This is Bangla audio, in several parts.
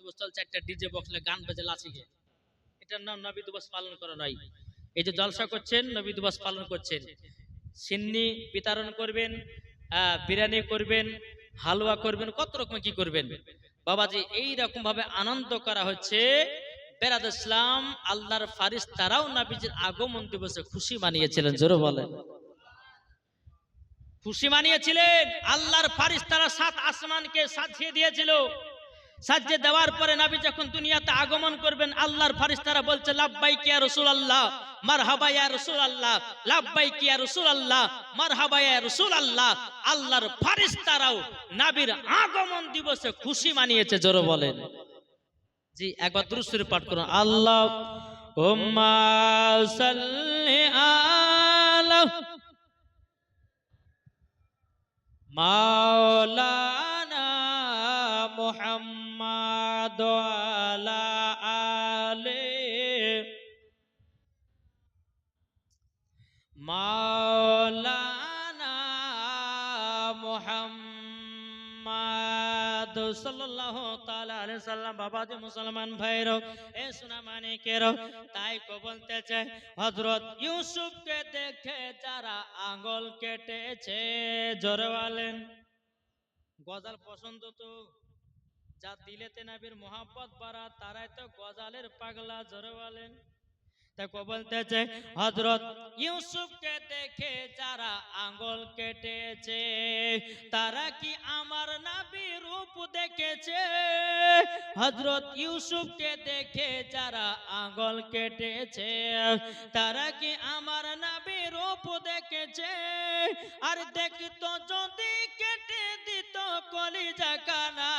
দিবস ডিজে বক্সলে গান বাজে এটার নাম নবী দিবস পালন করা নয়। এই যে জলসা করছেন, নবী দিবস পালন করছেন। সিন্নি বিতরণ করবেন বিরিয়ানি করবেন, হালুয়া করবেন, কত রকম কি করবেন? বাবাজি, এই রকম ভাবে আনন্দ করা হচ্ছে। বেরাদ ইসলাম, আল্লাহর ফারিস তারাও নাবিজির আগমন দিবসে খুশি মানিয়েছিলেন, জোরে বলেন। খুশি মানিয়েছিলেন, আল্লাহর ফারিস তারা সাত আসমানকে সাজিয়ে দিয়েছিল। সাজিয়ে দেওয়ার পরে নাবি যখন দুনিয়াতে আগমন করবেন, আল্লাহর ফারিস্তারা বলছে লাভবাই কিয়া রসুল আল্লাহ মার হাবাইয়া রসুল আল্লাহ লাভবাই কিয়া রসুল আল্লাহ মার হাবাইয়া রসুল আল্লাহ আল্লাহর ফারিস্তারাও নাবির আগমন দিবসে খুশি মানিয়েছে, জোরে বলেন। জি, একবার দ্রুসুরে পাঠ করুন। আল্লাহ সাল্লি আলা মাওলানা তাই দেখে যারা আঙ্গুল কেটেছে, জোরে বলেন। গজাল পছন্দ তো? যা দিলেতে নাবির মোহাম্মত বাড়া, তারাই তো গজালের পাগলা, জোরে বলেন। দেখো বলতেছে হজরত ইউসুফকে দেখে যারা আঙ্গুল কেটেছে, তারা কি আমার নাবি রূপ দেখেছে? হজরত ইউসুফকে দেখে যারা আঙ্গুল কেটেছে, তারা কি আমার নাবি রূপ দেখেছে? আর দেখতো যদি কেটে দিত কলিজা কানা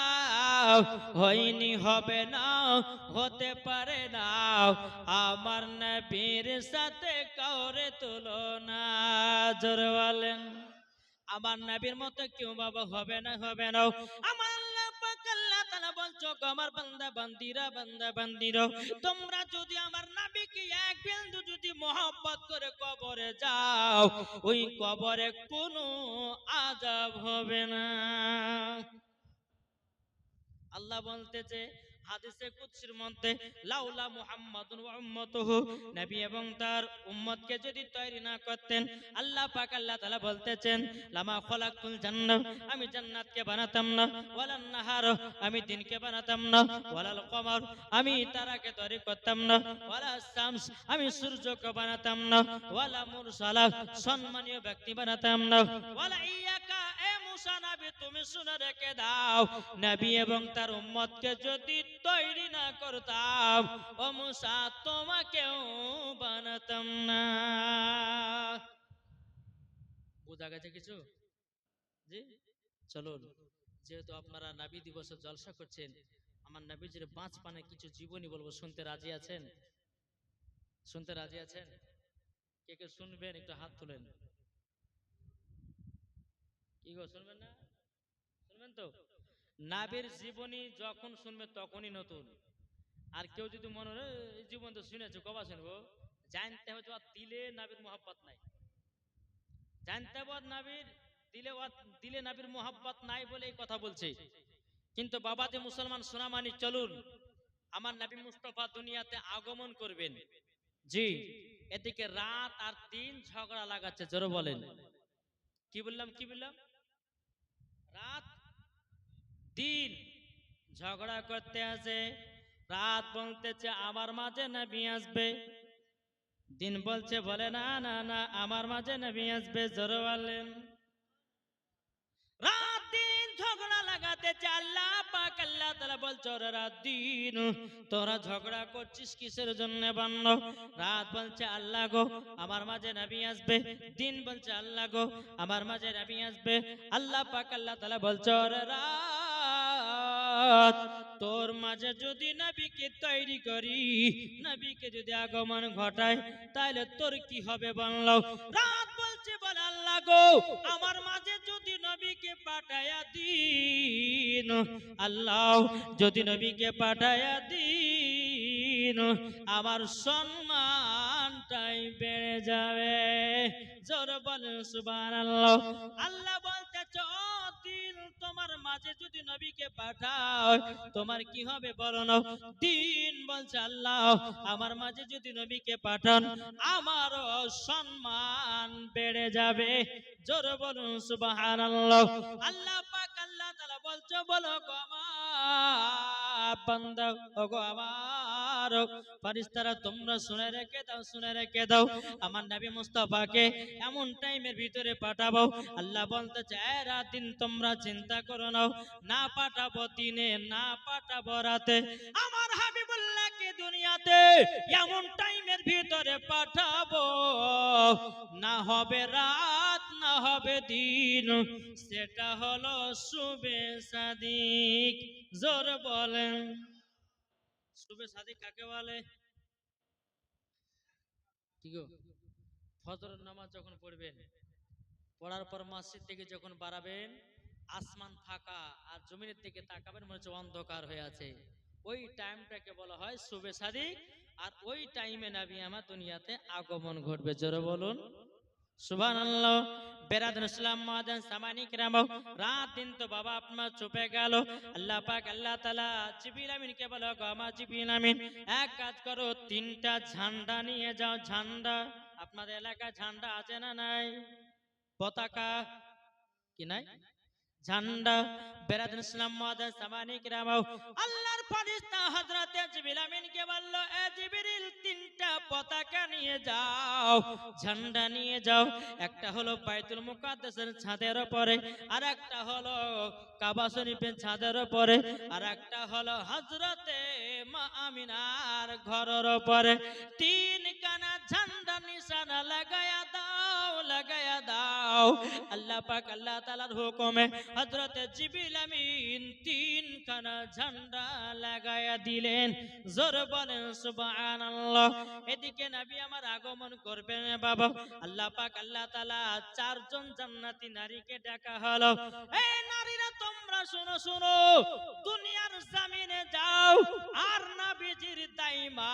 হয়নি, হবে না, হতে পারে না। আমার নবীর সাথে কাউরে তুলনা। জোর বলেন। আমার নবীর মতো কেউ বাবা হবে না হবে না। আমার বলছো তোমরা যদি আমার নবীকে এক বিন্দু যদি মহব্বত করে কবরে যাও, ওই কবরে কোনো আজাব হবে না। আল্লাহ বলতেছে হাদিসে মধ্যে, লাউলা নবী এবং তার উম্মতকে যদি তৈরি না করতেন, আল্লাহ পাক আল্লাহ বলতেছেন, লামা আমি জান্নাতকে বানাতাম না। ওয়ালান নাহার, আমি দিনকে বানাতাম না। ওয়ালাল আমি তারাকে তৈরি করতাম না। ওয়ালা শামস, আমি সূর্যকে বানাতাম না। ওয়ালা মুরসালা সম্মানীয় ব্যক্তি বানাতাম না। ওয়ালা ইয়াকা এ মুসা তুমি শুনে রেখে দাও। এবং তার উম্মতকে যদি তৈরি না করতাম, ও মুসা, তোমাকেও বানাতাম না। বোঝা গেছে কিছু? জি? চলুন, যেহেতু আপনারা নাবি দিবসে জলসা করছেন, আমার নবীজির পাঁচ পানে কিছু জীবনী বলব, শুনতে রাজি আছেন? শুনতে রাজি আছেন? কে কে শুনবেন, একটু হাত তুলেন। কি শুনবেন না? শুনবেন তো? নাবির জীবনী যখন শুনবে তখনই নতুন। আর কেউ যদি মনে জীবন তো কবা শুনব? জানতে হবে দিলে নাবির নাই। জানতে হবে নাবির দিলে দিলে নাবির নাই বলে এই কথা বলছে। কিন্তু বাবা যে মুসলমান সোনামানি চলুন, আমার নাবি মুস্তফা দুনিয়াতে আগমন করবেন। জি, এদিকে রাত আর দিন ঝগড়া লাগাচ্ছে, জোরে বলেন। কি বললাম কি বললাম রাত দিন ঝগড়া করতে আছে রাত বলতেছে, আমার মাঝে নবী আসবে। দিন বলছে, বলে, না না না, আমার মাঝে নবী আসবে আল্লাহ পাক, আল্লাহ তোরা ঝগড়া করছিস কিসের জন্য রাত বলছে, আল্লাহ গো, আমার মাঝে আসবে। দিন বলছে, আল্লাহ গো, আমার মাঝে আসবে। আল্লাহ পাক, আল্লাহ বলছে, ওরে রাত তোর মাঝে যদি নবীকে তৈরি করি, নবীকে যদি আগমন ঘটায় তাহলে তোর কি হবে বানলো রাত বলছে, বল আল্লাহ গো, আমার মাঝে যদি নবীকে পাঠায়া দিন, আল্লাহ যদি নবীকে পাঠায়া দিন, আমার সম্মানটাই বেড়ে যাবে। জোর বলেন সুবহানাল্লাহ। আল্লাহ বলতে দিন তোমার মাঝে যদি নবীকে পাঠাও, তোমার কি হবে বলো না? দিন বলছে আল্লাহ, আমার মাঝে যদি নবীকে পাঠান, আমারও সম্মান বেড়ে যাবে। জোর বলুন, সুবহানাল্লাহ। আল্লাহ পাক আল্লাহ তাআলা বলছো, বলো গো আমার বান্দা গো আমার তোমরা চিন্তা করো না পাঠাবো দিনে, না পাঠাবো রাতে। আমার হাবিবুল্লাহকে দুনিয়াতে এমন টাইমের ভিতরে পাঠাবো। না হবে রাত, না হবে দিন। সেটা হলো শুভে সাদিক। জোর বলেন। শুভে সাদিক কাকে বলে? কি গো? নামাজ যখন পড়বেন, পড়ার পর মসজিদ থেকে যখন বাড়াবেন, আসমান ফাঁকা আর জমিনের দিকে তাকাবেন, মনে হচ্ছে অন্ধকার হয়ে আছে। ওই টাইমটাকে বলা হয় শুভে সাদিক। আর ওই টাইমে নাবি আমার দুনিয়াতে আগমন ঘটবে। জোরে বলুন। সুবহানাল্লাহ। বেরাদুল ইসলাম মাদান সামানি কিরাম রাত দিন তো বাবা আপনার চুপে গেল। আল্লাহ পাক, আল্লাহ তাআলা জিবরিল আমিনকে বলো, গো আমার জিবরিল আমিন, এক কাজ করো, তিনটা ঝান্ডা নিয়ে যাও। ঝান্ডা, আপনাদের এলাকায় ঝান্ডা আছে না নাই? পতাকা কি নাই? ঝান্ডা বেরাদুল ইসলাম মাদান সামানি কিরাম আল্লাহর ফেরেশতা হযরত জিবরিল আমিনকে বলল, এ জিবরিল, তিনটা পতাকা নিয়ে যাও, ঝান্ডা নিয়ে যাও। একটা হলো বাইতুল মুকাদ্দাসের ছাদের উপরে আর একটা হলো কাবা শরীফের ছাদের উপরে আর একটা হলো হযরতে মা আমিনার ঘরের উপরে। তিন কানা ঝান্ডা নিশানা লাগায়া দাও লাগায়া দাও। আল্লাহ পাক আল্লাহ তাআলার হুকুমে হযরতে জিবরিল আমিন তিন খানা ঝান্ডা লাগায়া দিলেন। জোর বলেন এদিকে আমার আগমন করবেন বাবা। আল্লাহ পাক, আল্লাহ চারজন জান্নাতি নারীকে ডাকা হলো। এই নারীরা, তোমরা শোনো শোনো। দুনিয়ার জমিনে যাও আর নবীজির দাইমা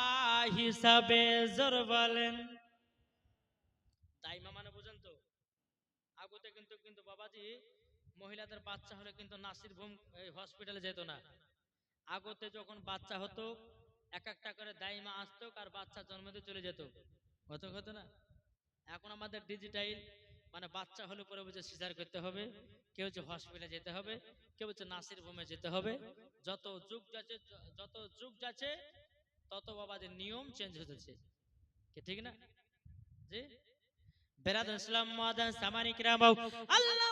হিসাবে জোর বলেন। দাইমা মানে বুঝেন তো? আগতে কিন্তু কিন্তু বাবাজি মহিলাদের বাচ্চা হলে কিন্তু নাসির ভূম হসপিটালে যেত না। আগতে যখন বাচ্চা হতো, এক একটা করে দাইমা আসতো আর বাচ্চা জন্মতে চলে যেত। হতো হতো না? এখন আমাদের ডিজিটাইল মানে বাচ্চা হলে পরে বলছে সিজার করতে হবে। কেউ হচ্ছে হসপিটালে যেতে হবে, কেউ হচ্ছে নাসির ভূমে যেতে হবে। যত যুগ যাচ্ছে, যত যুগ যাচ্ছে, তত বাবাদের নিয়ম চেঞ্জ হতেছে ঠিক না? জি? বেরাদ ইসলাম মাদান সামানিকরা আল্লাহ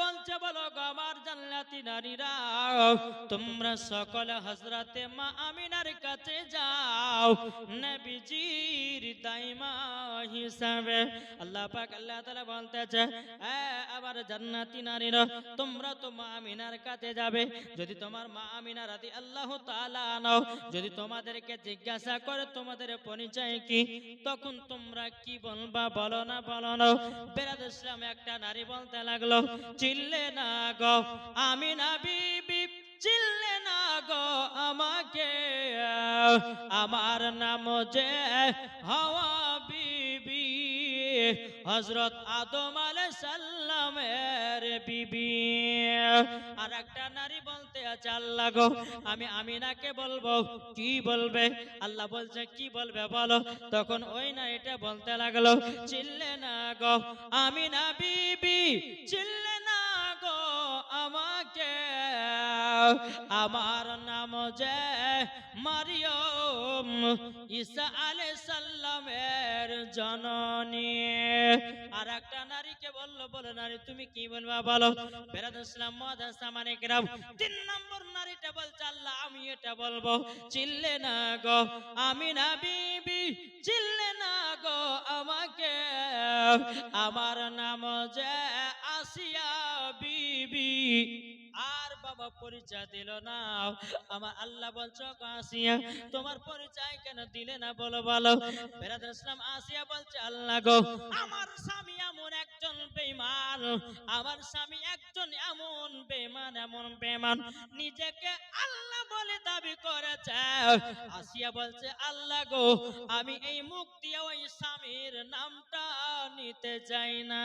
বলছে, বলো নারীরা, তোমরা সকল হযরতে মা আমিনার কাছে যাও। নবীজির দাইমা হিসাবে আল্লাহ পাক, আল্লাহ তাআলা বলতেছে আবার জান্নাতি নারীরা, তোমরা তো মা আমিনার কাছে যাবে। যদি তোমার মা আমিনা রাদি আল্লাহ তাআলা নাও যদি তোমাদেরকে জিজ্ঞাসা করে তোমাদের পরিচয় কি, তখন তোমরা কি বলবা? বলো না বলো না। বেরাদ ইসলাম একটা নারী বলতে লাগল চিল্লে না গো আমি না বিবি, চিল্লে না গো আমাকে। আমার নাম যে হওয়া বিবি হজরত আদম আলাই সাল্লামের বিবি। আর একটা নারী বলতে আছে, আল্লাহ গো, আমি আমিনাকে বলব। কি বলবে? আল্লাহ বলছে, কি বলবে বলো? তখন ওই না এটা বলতে লাগল, চিল্লে না গো, আমিনা বিবি, চিল্লে না গো আমাকে। আমার নাম যে মারিয়ম ঈসা আলাই সাল্লামের জননী। আর একটা নারীকে বলল, বলো নারী, তুমি কি বলবা বলো? তিন নম্বর নারীটা বলছে, আল্লাহ, আমি এটা বলব, চিল্লে না গো, আমি না বিবি, চিল্লে না গো আমাকে। আমার নাম যে আসিয়া বিবি। বাবা পরিচয় দিল না। আমার আল্লাহ বলছো আসিয়া, তোমার পরিচয় কেন দিলে না বলো বলো? বেরাদার ইসলাম আসিয়া বলছে, আল্লাহ গো, আমার স্বামী এমন একজন বেঈমান, আমার স্বামী একজন এমন বেঈমান এমন বেঈমান, নিজেকে আল্লাহ বলে দাবি করেছে। আসিয়া বলছে, আল্লাহ গো, আমি এই মুখ দিয়ে ওই স্বামীর নামটা নিতে চাই না।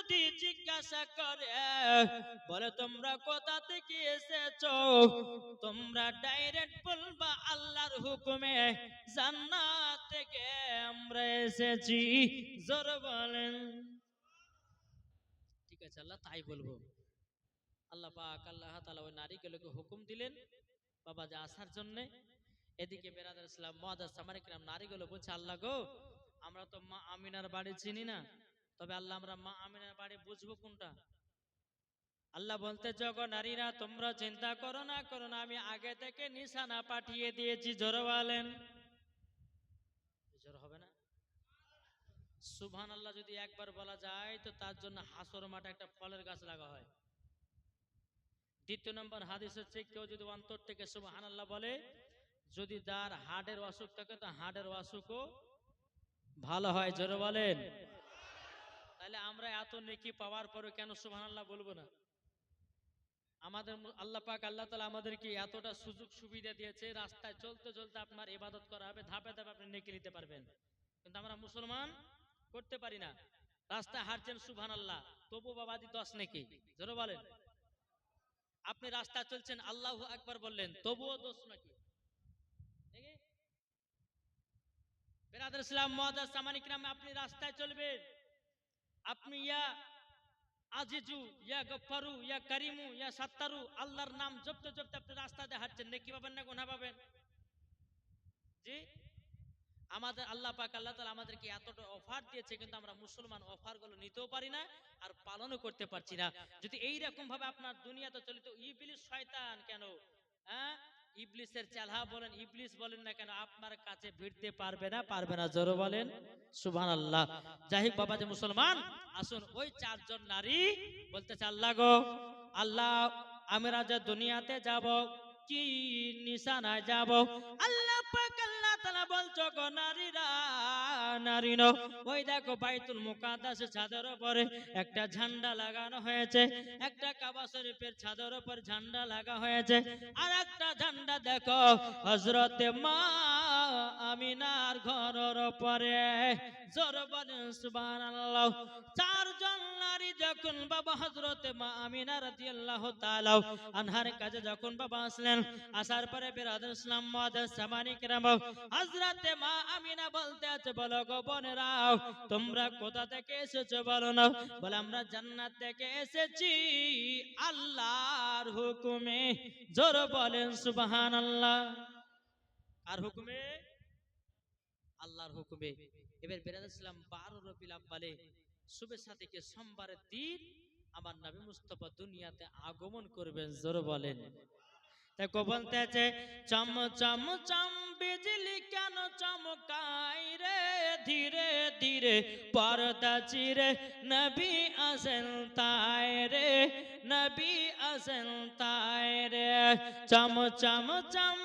যদি জিজ্ঞাসা করে, বলে, তোমরা কোথা থেকে এসেছ? তোমরা ডাইরেক্ট বলবা আল্লাহর হুকুমে, জান্নাত থেকে আমরা এসেছি। জোর বলেন। ঠিক আছে, আল্লাহ তাই বলব। আল্লাহ পাক, আল্লাহ তাআলা ওই নারীগুলোকে হুকুম দিলেন বাবা যে আসার জন্য। এদিকে বেরাদার ইসলাম মহাদাস সামারিক নারীগুলো বলছে, আল্লাহ গো, আমরা তো মা আমিনার বাড়ি চিনি না। তবে আল্লাহ আমরা মা আমিনার বাড়ি বুঝব কোনটা? আল্লাহ বলতে যখন নারীরা, তোমরা চিন্তা করো না করো না আমি আগে থেকে নিশানা পাঠিয়ে দিয়েছি। জোর বলেন। জোর হবে না? সুবহান আল্লাহ যদি একবার বলা যায়, তো তার জন্য হাসর মাঠে একটা ফলের গাছ লাগা হয়। দ্বিতীয় নম্বর হাদিস হচ্ছে কেউ যদি অন্তর থেকে সুবহান আল্লাহ বলে, যদি তার হার্টের অসুখ থাকে, তো হার্টের অসুখও ভালো হয়। জোরে বলেন। তাহলে আমরা এত নেকি পাওয়ার পরে কেন সুবহান আল্লাহ বলব না? আমাদের আল্লাহ পাক, আল্লাহ তালা আমাদেরকে এতটা সুযোগ সুবিধা দিয়েছে, রাস্তায় চলতে চলতে আপনার ইবাদত করা হবে, ধাপে ধাপে আপনি নেকি নিতে পারবেন। কিন্তু আমরা মুসলমান করতে পারি না। রাস্তায় হাঁটছেন সুবহান আল্লাহ তবু বাবাদি দশ নেকি? জোরে বলেন। আপনি রাস্তায় চলছেন, আল্লাহ একবার বললেন, তবুও দোষ নাকি? আপনি রাস্তায় চলবেন। আপনি ইয়া আজিজু, ইয়া গফারু ইয়া করিমু, ইয়া সাত্তারু, আল্লাহর নাম জপতে জপতে আপনি রাস্তাতে হাঁটছেন, নেকি পাবেন না গুনাহ পাবেন? জি? আমাদের আল্লাহ পাক, আল্লাহ তাআলা আমাদেরকে এতটা অফার দিয়েছে, কিন্তু আমরা মুসলমান অফারগুলো নিতেও পারি না আর পালনও করতে পারছি না। যদি এই রকম ভাবে আপনার দুনিয়াতে চলিত ইবলিস শয়তান কেন ইবলিসের চালহা বলেন, ইবলিস বলেন না কেন, আপনার কাছে ভিড়তে পারবে না পারবে না, জোর বলেন সুভান আল্লাহ যাই বাবা যে মুসলমান, আসুন, ওই চারজন নারী বলতেছে, আল্লাহ গো, আল্লাহ, আমরা যে দুনিয়াতে যাব, কি নিশানায় যাব? আল্লাহ পাক বলছো গো, নারীরা নারী ওই দেখো বাইতুল মুকাদ্দাস ছাদের উপরে একটা ঝান্ডা লাগানো হয়েছে। একটা কাবা শরীফের ছাদের উপর ঝান্ডা লাগা হয়েছে। আর একটা ঝান্ডা দেখো হজরতে মা আমিনার ঘরের উপরে জোর বলেন সুবহানাল্লাহ। চারজন যখন বাবা হজরতে মা আমিনা রাজি আল্লাহ আনহার কাজে যখন বাবা আসলেন, আসার পরে মা আমিনা বলতে আছে, বলো গো বোনেরাও তোমরা কোথা থেকে এসেছ বলো না? বলে, আমরা জান্নাত থেকে এসেছি আল্লাহর হুকুমে। জোর বলেন সুবাহান আল্লাহ আর হুকুমে? আল্লাহর হুকুমে। এবার বেরাদ ইসলাম বারো রবিল বলে শুভেচ্ছা থেকে সোমবারের দিন আমার নবী মুস্তফা দুনিয়াতে আগমন করবেন, জোর বলেন। চম চম চম, বিজলি কেন চমকাই রে? ধীরে ধীরে পর্দা চিরে নবী আসেন তাই রে, নবী আসেন তাই রে। চম চম চম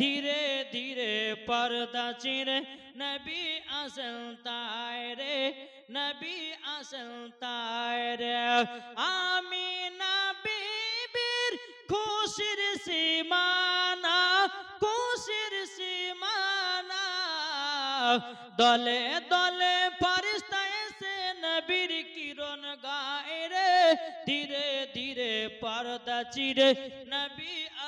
ধীরে ধীরে পর্দা চিরে, নবী আসেন তাই রে, নবী আসেন তাই রে। আমি নবীর খুশির সীমানা খুশির সীমানা। দলে দলে ফরিস্তা এসে নবীর কিরণ গায় ধীরে ধীরে পর্দা চিরে, নবী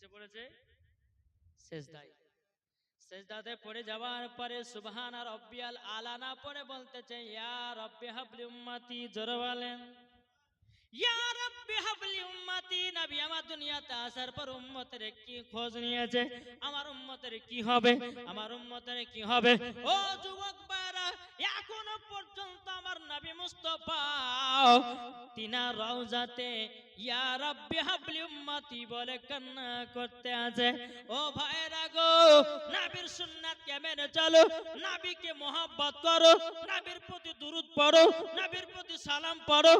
কিসে পড়েছে? শেষ দায় শেষ দাতে পড়ে যাওয়ার পরে সুবহান আর রব্বিয়াল আলানা পরে বলতেছে ইয়া রব্বি হাবলি উম্মতি জোরে বলেন। ইয়া রব্বি হাবলি উম্মতি নবী আমার দুনিয়াতে আসার পর উম্মতের কি খোঁজ নিয়েছে? আমার উম্মতের কি হবে? আমার উম্মতের কি হবে? ও যুবক বারা এখনও পর্যন্ত আমার মুস্তফা, তিনা রওজাতে বলে কান্না করতে আছে। ও চলো, নবীকে করো, নবীর প্রতি দুরুদ পড়ো প্রতি সালাম পড়ো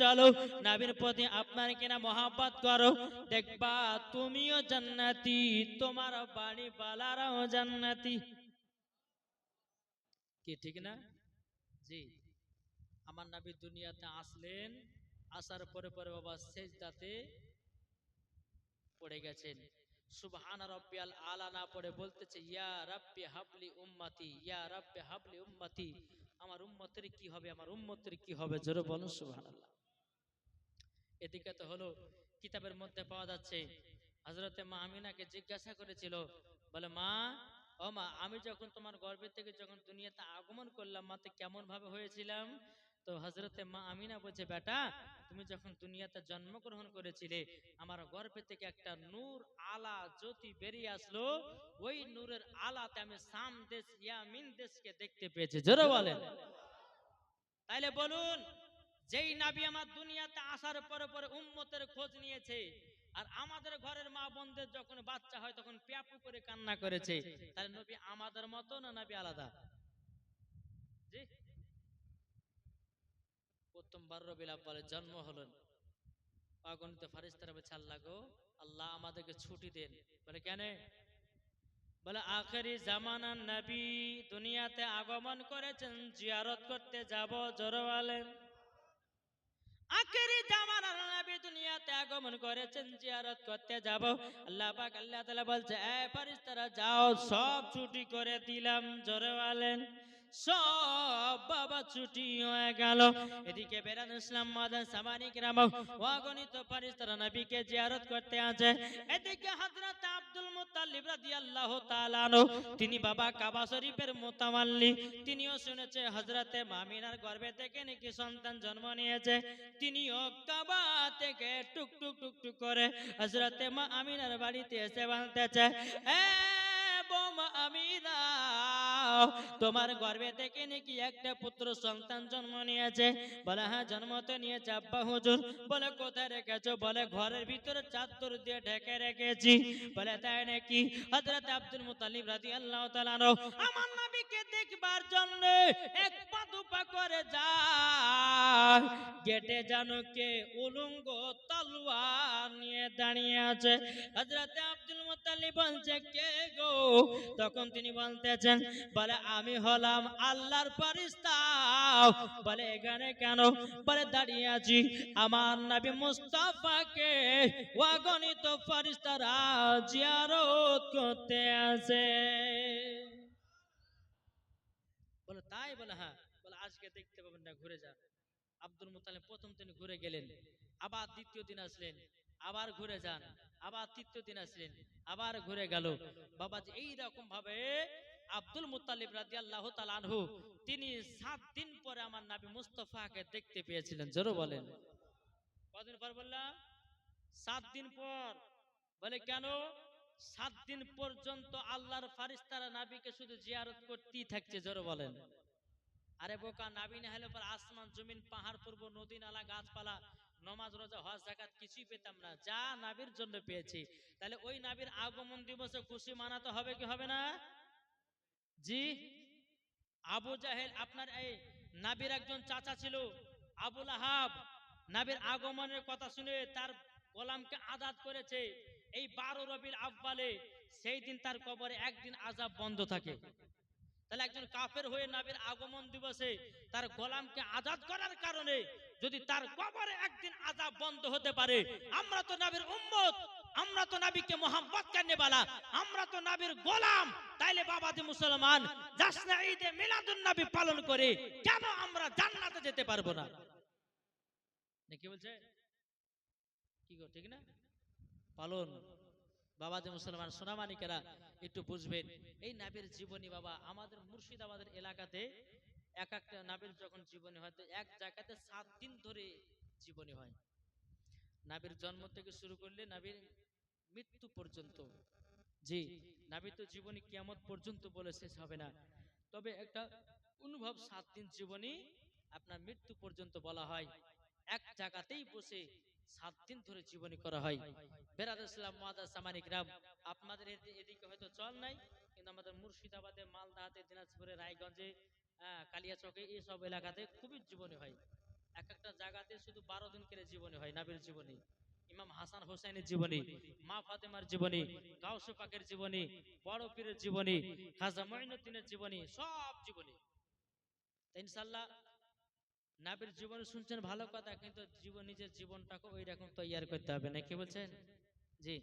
চলো প্রতি আপনার কিনা মোহাব্বত করো। দেখবা, তুমিও জান্নাতি, তোমার বাড়ি বালারাও জান্নাতি। কি ঠিক না? জি। আমার নবী দুনিয়াতে আসলেন আসার পরে পরে বাবা সেজদাতে পড়ে গেছেন। সুবহান রাব্বিয়াল আলা না পড়ে বলতেছে ইয়া রাব্বি হাবলি উম্মতি ইয়া রাব্বি হাবলি উম্মতি। আমার উম্মতের কি হবে আমার উম্মতের কি হবে? জোরে বলুন সুবহানাল্লাহ। এদিকে তো হলো কিতাবের মধ্যে পাওয়া যাচ্ছে হযরতে মা আমিনাকে জিজ্ঞাসা করেছিল বলে মা আমি যখন তোমার গর্ভের থেকে যখন দুনিয়াতে আগমন করলাম, মাতে কেমন ভাবে হয়েছিলাম? তো হজরতে মা আমিনা বলছে, বেটা, তুমি যখন দুনিয়াতে জন্মগ্রহণ করেছিলে, আমার গর্ভে থেকে একটা নূর আলা জ্যোতি বেরিয়ে আসলো। ওই নূরের আলাতে আমি সাম দেশ ইয়ামিন দেশকে দেখতে পেয়েছি। জোরে বলেন। তাইলে বলুন, যেই নাবি আমার দুনিয়াতে আসার পরে পরে উম্মতের খোঁজ নিয়েছে আর আমাদের ঘরের মা বোনদের যখন বাচ্চা হয়, তখন প্যাপু করে কান্না করেছে। তাহলে নবী আমাদের মতো না নবী আলাদা? জি? রবিল জন্ম হলেন অগণিত বলছে, আল্লাহ গো, আল্লাহ আমাদেরকে ছুটি দেন। বলে, কেন? বলে, আখেরি জামানার নবী দুনিয়াতে আগমন করেছেন, জিয়ারত করতে যাব জোরওয়ালেন আখেরি জামানার নবী দুনিয়াতে আগমন করেছেন, জিয়ারত করতে যাব। আল্লাহ পাক, আল্লাহ তাআলা বলছে, এ ফারিস্তারা যাও, সব ছুটি করে দিলাম, জোরে বলেন। সব বাবা ছুটি হয়ে গেল। এদিকে বেরান ইসলাম মাদান অগণিত ফেরেশতারা নবীকে জিয়ারত করতে আছে এদিকে আব্দুল তিনি বাবা কাবা শরীফের মোতামাল্লি। তিনিও শুনেছে, হযরতে মামিনার গর্ভে থেকে নাকি সন্তান জন্ম নিয়েছে। তিনিও কাবা থেকে টুক টুক টুক টুক করে হযরতে মা আমিনার বাড়িতে এসে বৌমা তোমার গর্ভে থেকে নাকি একটা পুত্র সন্তান জন্ম নিয়েছে? বলে হ্যাঁ জন্ম তো নিয়েছে, আব্বা হুজুর। বলে, কোথায় রেখেছো? বলে, ঘরের ভিতরে চাদর দিয়ে ঢেকে রেখেছি। বলে, তাই নাকি? হযরত আব্দুল মুতালিব রাদিয়াল্লাহু তাআলা আমার নবীকে দেখবার জন্য এক পা দুপা করে যায় গেটে জানো কে উলঙ্গ তলোয়ার নিয়ে দাঁড়িয়ে আছে। হযরত আব্দুল মুতালিব বলছে, কে গো? তখন তিনি বলতেছেন, বলে আমি হলাম আল্লাহর ফেরেশতা। বলে, এখানে কেন? বলে, দাঁড়িয়ে আছি আমার নবী মুস্তাফাকে অগণিত জিয়ারত করতে আসে বলে, তাই? বলে হ্যাঁ। বলে, আজকে দেখতে পাবেন না, ঘুরে যান। আব্দুল মুতালিব প্রথম দিন ঘুরে গেলেন, আবার দ্বিতীয় দিন আসলেন। আবার ঘুরে যান, আবার তৃতীয় দিন আসলেন, আবার ঘুরে গেল। বাবাজি এই রকম ভাবে আব্দুল মুতালিব রাদিয়াল্লাহু তাআলা আনহু, তিনি সাত দিন পরে আমার নবী মুস্তাফাকে দেখতে পেয়েছিলেন, জোরে বলেন। কদিন পর বললাম? সাত দিন পর। বলে, কেন? সাত দিন পর্যন্ত আল্লাহর ফারিস্তারা নাবিকে শুধু জিয়ারত করতেই থাকছে, জোরে বলেন। আরে বোকা, নাবি না হলে পর আসমান, জমিন, পাহাড় পূর্ব নদী, নালা, গাছপালা নমাজ, রোজা, হজ জাকাত কিছুই পেতাম না। যা নাবির জন্য পেয়েছি। তাহলে ওই নাবির আগমন দিবসে খুশি মানাতে হবে কি হবে না? জি? আবু জাহেল, আপনার এই নাবির একজন চাচা ছিল, আবুল আহাব। নাবির আগমনের কথা শুনে তার গোলামকে আজাদ করেছে। এই বারো রবির আব্বালে সেই দিন তার কবরে একদিন আজাব বন্ধ থাকে। তাহলে একজন কাফের হয়ে নাবির আগমন দিবসে তার গোলামকে আজাদ করার কারণে যদি তার কবরে একদিন আজাব বন্ধ হতে পারে, আমরা তো নবীর উম্মত, আমরা তো নবীকে মোহাম্মদ কান্নে বালা, আমরা তো নবীর গোলাম। তাইলে বাবাজি মুসলমান জাসনা ঈদে মিলাদুন নবী পালন করে কেন আমরা জান্নাতে যেতে পারব না? কি বলছে? কি গো, ঠিক না? পালন। বাবাজি মুসলমান, সোনামানিকেরা একটু বুঝবেন, এই নাবির জীবনী বাবা আমাদের মুর্শিদাবাদের এলাকাতে এক একটা নাবির যখন জীবনী হয়, তো এক জায়গাতে সাত দিন ধরে জীবনী হয়। নাবির জন্ম থেকে শুরু করলে নাবির মৃত্যু পর্যন্ত। জি নাবি তো জীবনী কিয়ামত পর্যন্ত বলে শেষ হবে না। তবে একটা অনুভব সাত দিন জীবনী আপনার মৃত্যু পর্যন্ত বলা হয়। এক জায়গাতেই বসে সাত দিন ধরে জীবনী করা হয়। বেরাদ ইসলাম রাম আপনাদের এদিকে হয়তো চল নাই, কিন্তু আমাদের মুর্শিদাবাদে, মালদাতে, দিনাজপুরে, রায়গঞ্জে কালিয়াচকে এইসব এলাকাতে খুবই জীবনী হয়। এক একটা জায়গাতে শুধু বারো দিন করে জীবনী হয় নাবির জীবনী, ইমাম হাসান হোসেনের জীবনী, মা ফাতেমার জীবনী জীবনী, বড় পীরের জীবনী, খাজা মঈনুদ্দিনের জীবনী, সব জীবনী। ইনশাল্লাহ নাবির জীবনী শুনছেন ভালো কথা, কিন্তু জীবন, নিজের জীবনটাকে ওই রকম তৈয়ার করতে হবে না কি বলছেন? জি।